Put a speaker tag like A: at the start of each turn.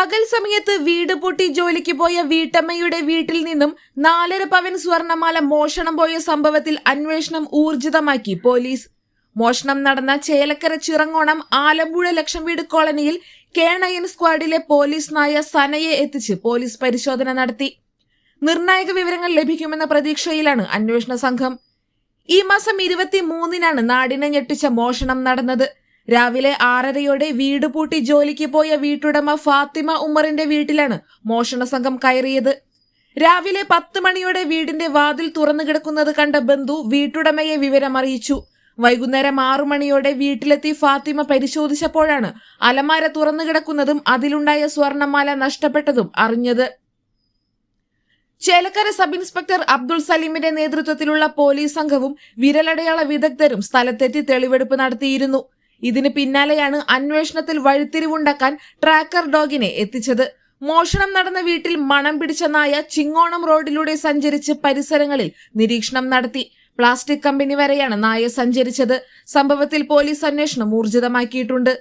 A: പകൽ സമയത്ത് വീട് പൊട്ടി ജോലിക്ക് പോയ വീട്ടമ്മയുടെ വീട്ടിൽ നിന്നും നാലര പവൻ സ്വർണമാല മോഷണം പോയ സംഭവത്തിൽ അന്വേഷണം ഊർജിതമാക്കി പോലീസ്. മോഷണം നടന്ന ചേലക്കര ചിറങ്ങോണം ആലമ്പുഴ ലക്ഷം വീട് കോളനിയിൽ കേണയൻ സ്ക്വാഡിലെ പോലീസ് നായ സനയെ എത്തിച്ച് പോലീസ് പരിശോധന നടത്തി. നിർണായക വിവരങ്ങൾ ലഭിക്കുമെന്ന പ്രതീക്ഷയിലാണ് അന്വേഷണ സംഘം. ഈ മാസം ഇരുപത്തി മൂന്നിനാണ് നാടിനെ ഞെട്ടിച്ച മോഷണം നടന്നത്. രാവിലെ ആറരയോടെ വീട് പൂട്ടി ജോലിക്ക് പോയ വീട്ടുടമ ഫാത്തിമ ഉമ്മറിന്റെ വീട്ടിലാണ് മോഷണ സംഘം കയറിയത്. രാവിലെ പത്ത് മണിയോടെ വീടിന്റെ വാതിൽ തുറന്നു കിടക്കുന്നത് കണ്ട ബന്ധു വീട്ടുടമയെ വിവരം അറിയിച്ചു വൈകുന്നേരം ആറു മണിയോടെ വീട്ടിലെത്തി ഫാത്തിമ പരിശോധിച്ചപ്പോഴാണ് അലമാര തുറന്നു കിടക്കുന്നതും അതിലുണ്ടായ സ്വർണമാല നഷ്ടപ്പെട്ടതും അറിഞ്ഞത്. ചേലക്കര സബ് ഇൻസ്പെക്ടർ അബ്ദുൾ സലീമിന്റെ നേതൃത്വത്തിലുള്ള പോലീസ് സംഘവും വിരലടയാള വിദഗ്ധരും സ്ഥലത്തെത്തി തെളിവെടുപ്പ് നടത്തിയിരുന്നു. ഇതിന് പിന്നാലെയാണ് അന്വേഷണത്തിൽ വഴിത്തിരിവുണ്ടാക്കാൻ ട്രാക്കർ ഡോഗിനെ എത്തിച്ചത്. മോഷണം നടന്ന വീട്ടിൽ മണം പിടിച്ച നായ ചിങ്ങോണം റോഡിലൂടെ സഞ്ചരിച്ച് പരിസരങ്ങളിൽ നിരീക്ഷണം നടത്തി. പ്ലാസ്റ്റിക് കമ്പനി വരെയാണ് നായ സഞ്ചരിച്ചത്. സംഭവത്തിൽ പോലീസ് അന്വേഷണം ഊർജിതമാക്കിയിട്ടുണ്ട്.